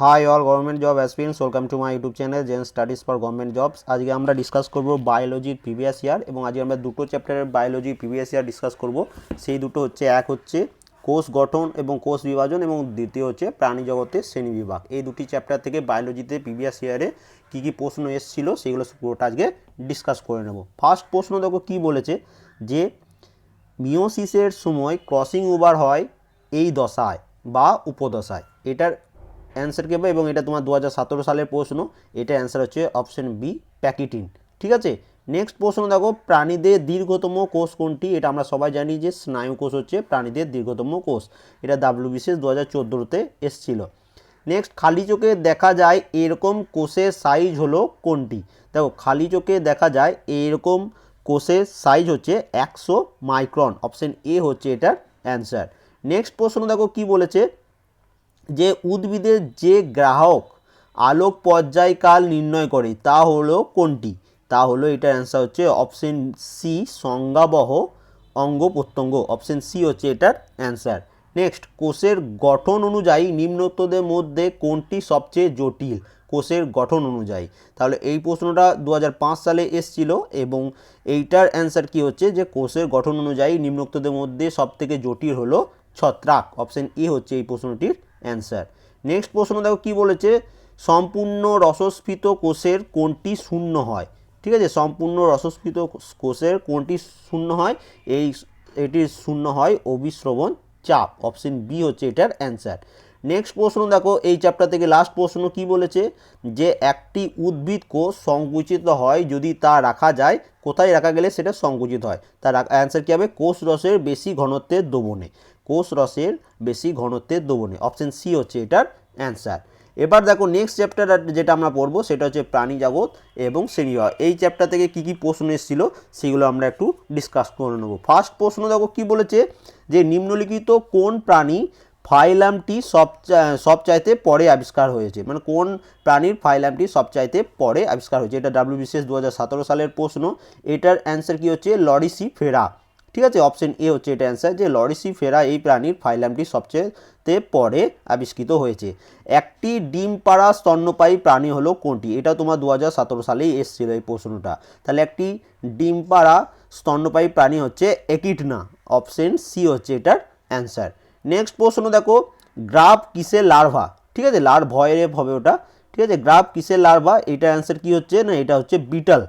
Hi all government job aspirants welcome to my YouTube channel Zen studies for government jobs আজকে আমরা discuss করব বায়োলজির previous year এবং আজকে আমরা দুটো চ্যাপ্টারের বায়োলজি প্রিভিয়াস ইয়ার ডিসকাস করব। সেই দুটো হচ্ছে, এক হচ্ছে কোষ গঠন এবং কোষ বিভাজন এবং দ্বিতীয় হচ্ছে প্রাণী জগতের শ্রেণি বিভাগ। এই দুটি চ্যাপ্টার থেকে বায়োলজিতে প্রিভিয়াস ইয়ারে কী কী প্রশ্ন এসেছিল সেগুলো পুরোটা আজকে ডিসকাস করে নেব। ফার্স্ট প্রশ্ন দেখো কী বলেছে যে মিওসিসের সময় ক্রসিং ওভার হয় এই দশায় বা উপদশায়। এটার অ্যান্সার কেবে এবং এটা তোমার দু হাজার সতেরো সালের প্রশ্ন। এটা অ্যান্সার হচ্ছে অপশন বি প্যাকিটিন ঠিক আছে? নেক্সট প্রশ্ন দেখো, প্রাণীদের দীর্ঘতম কোষ কোনটি? এটা আমরা সবাই জানি যে স্নায়ু কোষ হচ্ছে প্রাণীদের দীর্ঘতম কোষ। এটা ডাব্লিউ বিশেষ দু হাজার চোদ্দোতে এসছিল। নেক্সট খালি চোখে দেখা যায় এরকম কোষের সাইজ হলো কোনটি? দেখো, খালি চোখে দেখা যায় এরকম কোষের সাইজ হচ্ছে একশো মাইক্রন। অপশন এ হচ্ছে এটার অ্যান্সার নেক্সট প্রশ্ন দেখো, কি বলেছে? যে উদ্ভিদের যে গ্রাহক আলোক পর্যায়কাল নির্ণয় করে, তা হলো কোনটি? তা হলো এটার অ্যান্সার হচ্ছে অপশন সি সংজ্ঞাবহ অঙ্গ প্রত্যঙ্গ। অপশন সি হচ্ছে এটার অ্যান্সার নেক্সট কোষের গঠন অনুযায়ী নিম্নোক্তদের মধ্যে কোনটি সবচেয়ে জটিল? কোষের গঠন অনুযায়ী। তাহলে এই প্রশ্নটা দু হাজার পাঁচ সালে এসছিল এবং এইটার অ্যান্সার কি হচ্ছে? যে কোষের গঠন অনুযায়ী নিম্নোক্তদের মধ্যে সবথেকে জটিল হলো ছত্রাক। অপশন এ হচ্ছে এই প্রশ্নটির অ্যান্সার। নেক্সট প্রশ্ন দেখো কি বলেছে? সম্পূর্ণ রসস্ফীত কোষের কোনটি শূন্য হয়। ঠিক আছে? সম্পূর্ণ রসস্ফীত কোষের কোনটি শূন্য হয়। এই এটির শূন্য হয় অবিশ্রবণ চাপ। অপশন বি হচ্ছে এটার অ্যান্সার। নেক্সট প্রশ্ন দেখো, এই চ্যাপ্টার থেকে লাস্ট প্রশ্ন কি বলেছে? যে একটি উদ্ভিদ কোষ সংকুচিত হয় যদি তা রাখা যায়, কোথায় রাখা গেলে সেটা সংকুচিত হয়? তার অ্যান্সার কী হবে? কোষ রসের বেশি ঘনত্বের দ্রবণে। কোষ রসের বেশি ঘনত্বের দ্রবণে। অপশন সি হচ্ছে এটার অ্যান্সার এবার দেখো নেক্সট চ্যাপ্টার যেটা আমরা পড়ব সেটা হচ্ছে প্রাণী জগৎ এবং শ্রেণীবিভাগ এই চ্যাপ্টার থেকে কী কী প্রশ্ন এসেছিল সেগুলো আমরা একটু ডিসকাস করে নেব। ফার্স্ট প্রশ্ন দেখো কী বলেছে যে নিম্নলিখিত কোন প্রাণী ফাইলামটি সব সবচাইতে পরে আবিষ্কার হয়েছে? মানে কোন প্রাণীর ফাইলামটি সবচাইতে পরে আবিষ্কার হয়েছে? এটা ডাব্লিউ বিশেষ দু সালের প্রশ্ন। এটার অ্যান্সার কী হচ্ছে? লরিসি ফেরা। ঠিক আছে? অপশন এ হচ্ছে এটা অ্যান্সার যে লরিসি ফেরা এই প্রাণীর ফাইলামটি সবচেয়ে পরে আবিষ্কৃত হয়েছে। একটি ডিম পাড়া স্তন্যপায়ী প্রাণী হলো কোনটি? এটা তোমার দু হাজার সতেরো সালেই এসেছিল এই প্রশ্নটা। তাহলে একটি ডিম পাড়া স্তন্যপায়ী প্রাণী হচ্ছে একিটনা। অপশন সি হচ্ছে এটার অ্যান্সার নেক্সট প্রশ্ন দেখো, গ্রাফ কিসের লার্ভা ঠিক আছে? লার ভয়ের হবে ওটা। ঠিক আছে? গ্রাফ কিসের লার্ভা এটার অ্যান্সার কি হচ্ছে? না, এটা হচ্ছে বিটল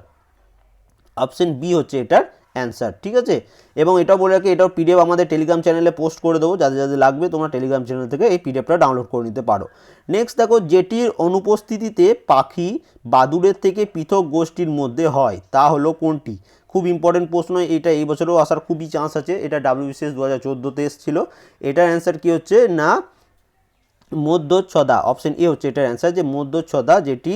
অপশন বি হচ্ছে এটার অ্যান্সার ঠিক আছে? এবং এটাও বলে রাখি, এটাও পিডিএফ আমাদের টেলিগ্রাম চ্যানেলে পোস্ট করে দেবো, যাদের যাদের লাগবে তোমরা টেলিগ্রাম চ্যানেল থেকে এই পিডিএফটা ডাউনলোড করে নিতে পারো। নেক্সট দেখো যেটির অনুপস্থিতিতে পাখি বাদুড়ের থেকে পৃথক গোষ্ঠীর মধ্যে হয়, তা হলো কোনটি? খুব ইম্পর্টেন্ট প্রশ্ন, এটা এই বছরেও আসার খুবই চান্স আছে, এটা ডাব্লিউবিসিএস দু হাজার চোদ্দোতে এসেছিল, এটার অ্যান্সার কী হচ্ছে? না, মধ্যচ্ছদা অপশন এ হচ্ছে এটার অ্যান্সার যে মধ্যচ্ছদা, যেটি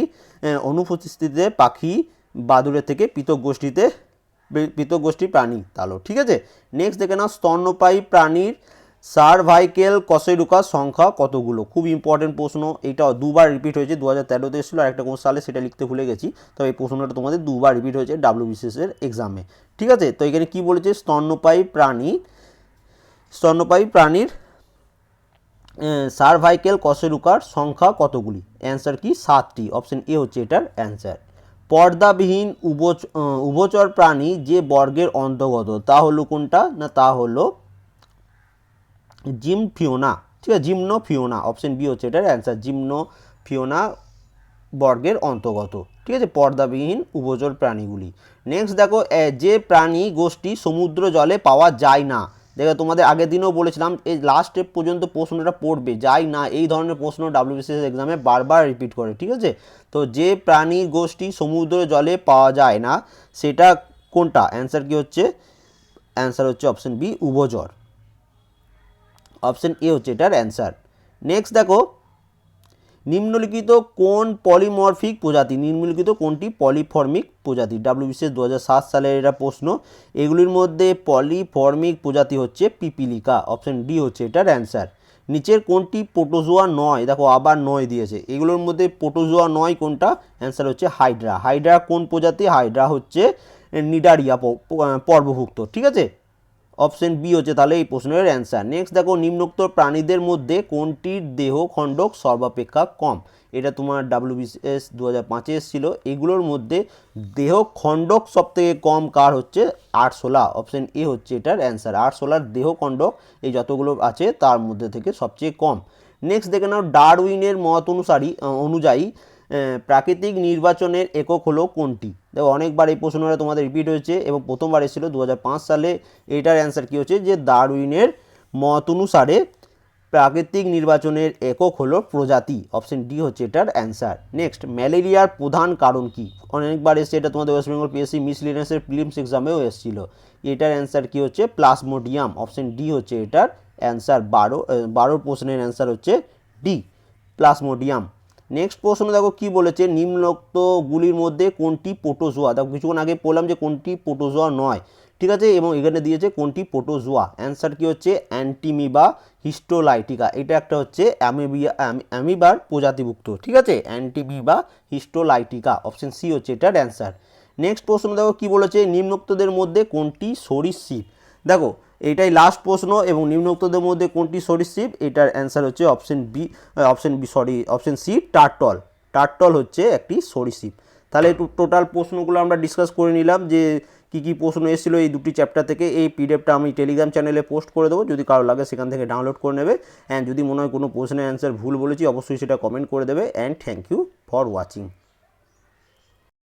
অনুপস্থিতিতে পাখি বাদুড়ের থেকে পৃথক গোষ্ঠীতে পৃথক গোষ্ঠী প্রাণী তাহলে ঠিক আছে? নেক্সট দেখে নাও, স্তন্যপায়ী প্রাণীর সার্ভাইকেল কসেরুকার সংখ্যা কতগুলো? খুব ইম্পর্টেন্ট প্রশ্ন এটা দুবার রিপিট হয়েছে দু হাজার তেরোতে এসেছিল, আর একটা কোন সালে সেটা লিখতে ভুলে গেছি তো এই প্রশ্নটা তোমাদের দুবার রিপিট হয়েছে ডাব্লিউ বিসিএসের এক্সামে ঠিক আছে? তো এখানে কি বলেছে? স্তন্যপায়ী প্রাণী, স্তন্যপায়ী প্রাণীর সার্ভাইকেল কসেরুকার সংখ্যা কতগুলি? অ্যান্সার কি? সাতটি অপশন এ হচ্ছে এটার অ্যান্সার পর্দাবিহীন উভচ উভচর প্রাণী যে বর্গের অন্তর্গত, তা হলো কোনটা? না, তা হলো জিম ফিওনা ঠিক আছে জিমনো ফিওনা অপশন বি হচ্ছে এটার অ্যান্সার জিমনো ফিওনা বর্গের অন্তর্গত। ঠিক আছে, পর্দাবিহীন উভচর প্রাণীগুলি। নেক্সট দেখো যে প্রাণী গোষ্ঠী সমুদ্র জলে পাওয়া যায় না দেখো, তোমাদের আগের দিনেও বলেছিলাম, এই লাস্ট স্টেপ পর্যন্ত প্রশ্নটা পড়বে, যাই না, এই ধরনের প্রশ্ন ডাব্লিউবিসিএস এক্সামে বারবার রিপিট করে, ঠিক আছে? তো যে প্রাণী গোষ্ঠী সমুদ্র জলে পাওয়া যায় না, সেটা কোনটা? অ্যান্সার কি হচ্ছে? অ্যান্সার হচ্ছে অপশন বি উভজর অপশন এ হচ্ছে এটার অ্যান্সার নেক্সট দেখো নিম্নলিখিত কোন পলিমরফিক প্রজাতি? নিম্নলিখিত কোনটি? পলিফর্মিক প্রজাতি। ডাব্লিউবিসিএস দু সাত সালের এটা প্রশ্ন। এগুলির মধ্যে পলিফর্মিক প্রজাতি হচ্ছে পিপিলিকা। অপশন ডি হচ্ছে এটার অ্যান্সার নিচের কোনটি? পোটোজোয়া নয়। দেখো, আবার নয় দিয়েছে। এগুলোর মধ্যে পোটোজোয়া নয় কোনটা? অ্যান্সার হচ্ছে হাইড্রা হাইড্রা কোন প্রজাতি? হাইড্রা হচ্ছে নিডারিয়া পর্বভুক্ত। ঠিক আছে? অপশন বি হচ্ছে তাহলে এই প্রশ্নের অ্যান্সার। নেক্সট দেখো নিম্নোক্ত প্রাণীদের মধ্যে কোনটির দেহ খণ্ডক সর্বাপেক্ষা কম? এটা তোমার ডাব্লিউবিএস দু হাজার পাঁচে এসেছিল। এগুলোর মধ্যে দেহ খণ্ডক সব থেকে কম কার হচ্ছে? আরশোলা। অপশন এ হচ্ছে এটার অ্যান্সার। আরশোলার দেহ খণ্ডক এই যতগুলো আছে তার মধ্যে থেকে সবচেয়ে কম। নেক্সট দেখে নাও, ডারউইনের মত অনুসারী, অনুযায়ী প্রাকৃতিক নির্বাচনের একক হলো কোনটি? দেখো অনেকবার এই প্রশ্নটা তোমাদের রিপিট হয়েছে এবং প্রথমবার এসেছিল দু সালে। এইটার অ্যান্সার কী হচ্ছে? যে ডারউইনের মত অনুসারে প্রাকৃতিক নির্বাচনের একক হলো প্রজাতি। অপশন ডি হচ্ছে এটার অ্যান্সার নেক্সট ম্যালেরিয়ার প্রধান কারণ কি? অনেকবার এসছে, এটা তোমাদের ওয়েস্ট বেঙ্গল পিএসসি মিসলিনিয়াসের ফিল্মস এক্সামেও এসেছিল। এটার অ্যান্সার কি হচ্ছে? প্লাসমোডিয়াম অপশন ডি হচ্ছে এটার অ্যান্সার বারো বারো প্রশ্নের অ্যান্সার হচ্ছে ডি প্লাসমোডিয়াম নেক্সট প্রশ্ন দেখো কি বলেছে? নিম্নোক্তগুলির মধ্যে কোনটি পোটোজোয়া দেখো কিছুক্ষণ আগে বললাম যে কোনটি পোটোজোয়া নয়। ঠিক আছে? এবং এখানে দিয়েছে কোনটি পোটোজোয়া অ্যান্সার কি হচ্ছে? অ্যান্টিমিবা হিস্টোলাইটিকা এটা একটা হচ্ছে অ্যামিবিয়া, অ্যামি- অ্যামিবার প্রজাতিভুক্ত। ঠিক আছে? অ্যান্টিমিবা হিস্টোলাইটিকা অপশন সি হচ্ছে এটার অ্যান্সার নেক্সট প্রশ্ন দেখো কি বলেছে? নিম্নোক্তদের মধ্যে কোনটি সরীসৃপ? দেখো এইটাই লাস্ট প্রশ্ন এবং নিম্নোক্তদের মধ্যে কোনটি সরীসৃপ এটার অ্যান্সার হচ্ছে option B option B sorry option C turtle turtle হচ্ছে একটি সরীসৃপ তাহলে টোটাল প্রশ্নগুলো আমরা ডিসকাস করে নিলাম যে কী কী প্রশ্ন এসেছিল এই দুটি চ্যাপ্টার থেকে। এই পিডিএফটা আমি টেলিগ্রাম চ্যানেলে পোস্ট করে দেবো। যদি কারও লাগে সেখান থেকে ডাউনলোড করে নেবে। অ্যান্ড যদি মনে হয় কোনো প্রশ্নের অ্যান্সার ভুল বলেছি, অবশ্যই সেটা কমেন্ট করে দেবে। And thank you for watching